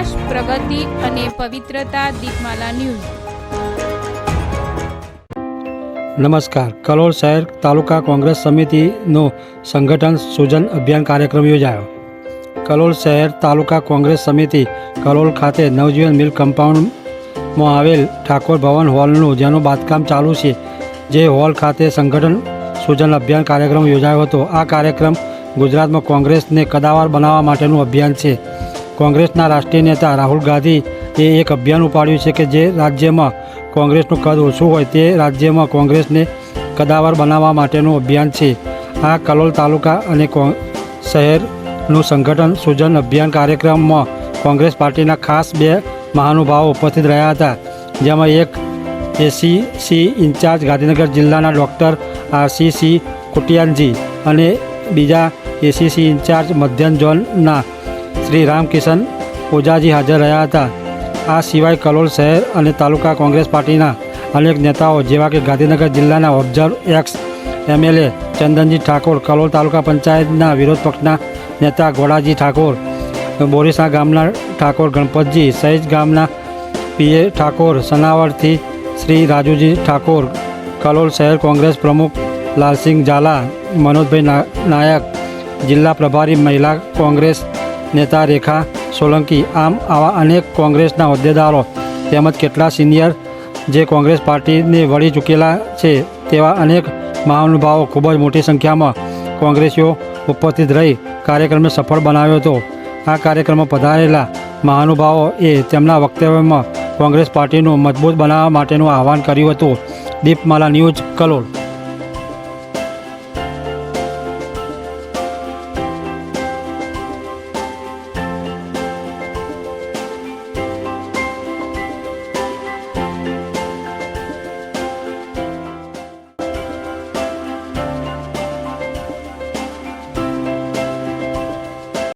વિકાસ પ્રગતિ અને પવિત્રતા દીપમાલા ન્યૂઝ. નમસ્કાર. કલોલ શહેર તાલુકા કોંગ્રેસ સમિતિનો સંગઠન સૂજન અભિયાન કાર્યક્રમ યોજાયો. કલોલ શહેર તાલુકા કોંગ્રેસ સમિતિ કલોલ ખાતે નવજીવન મિલ કમ્પાઉન્ડમાં આવેલ ઠાકોર ભવન હોલનું જેનું બાંધકામ ચાલુ છે, જે હોલ ખાતે સંગઠન સૂજન અભિયાન કાર્યક્રમ યોજાયો હતો. આ કાર્યક્રમ ગુજરાતમાં કોંગ્રેસને કદાવાર બનાવવા માટેનું અભિયાન છે. કોંગ્રેસના રાષ્ટ્રીય નેતા રાહુલ ગાંધી એ એક અભિયાન ઉપાડ્યું છે કે જે રાજ્યમાં કોંગ્રેસનું કદ ઓછું હોય તે રાજ્યમાં કોંગ્રેસને કદાવર બનાવવા માટેનું અભિયાન છે. આ કલોલ તાલુકા અને શહેરનું સંગઠન સૂજન અભિયાન કાર્યક્રમમાં કોંગ્રેસ પાર્ટીના ખાસ બે મહાનુભાવો ઉપસ્થિત રહ્યા હતા, જેમાં એક એસી સી ઇન્ચાર્જ ગાંધીનગર જિલ્લાના ડૉક્ટર આરસીસી કુટિયાનજી અને બીજા એસીસી ઇન્ચાર્જ મધ્યન ઝોનના શ્રી રામકિશન ઓઝાજી હાજર રહ્યા હતા. આ સિવાય કલોલ શહેર અને તાલુકા કોંગ્રેસ પાર્ટીના અનેક નેતાઓ જેવા કે ગાંધીનગર જિલ્લાના observe ex MLA Chandanji Thakor, Kalol તાલુકા પંચાયતના વિરોધ પક્ષના નેતા ગોડાજી ઠાકોર, બોરીસા ગામના ઠાકોર ગણપતજી સહિત ગામના પીએ ઠાકોર, સનાવરથી શ્રી રાજુજી ઠાકોર, કલોલ શહેર કોંગ્રેસ પ્રમુખ લાલસિંહ ઝાલા, મનોજભાઈ નાયક જિલ્લા પ્રભારી મહિલા કોંગ્રેસ નેતા રેખા સોલંકી આમ આવા અનેક કોંગ્રેસના હોદ્દેદારો તેમજ કેટલા સિનિયર જે કોંગ્રેસ પાર્ટીને વળી ચૂકેલા છે તેવા અનેક મહાનુભાવો ખૂબ જ મોટી સંખ્યામાં કોંગ્રેસીઓ ઉપસ્થિત રહી કાર્યક્રમને સફળ બનાવ્યો હતો. આ કાર્યક્રમમાં પધારેલા મહાનુભાવો એ તેમના વક્તવ્યમાં કોંગ્રેસ પાર્ટીનું મજબૂત બનાવવા માટેનું આહવાન કર્યું હતું. દીપમાલા ન્યૂઝ કલોલ.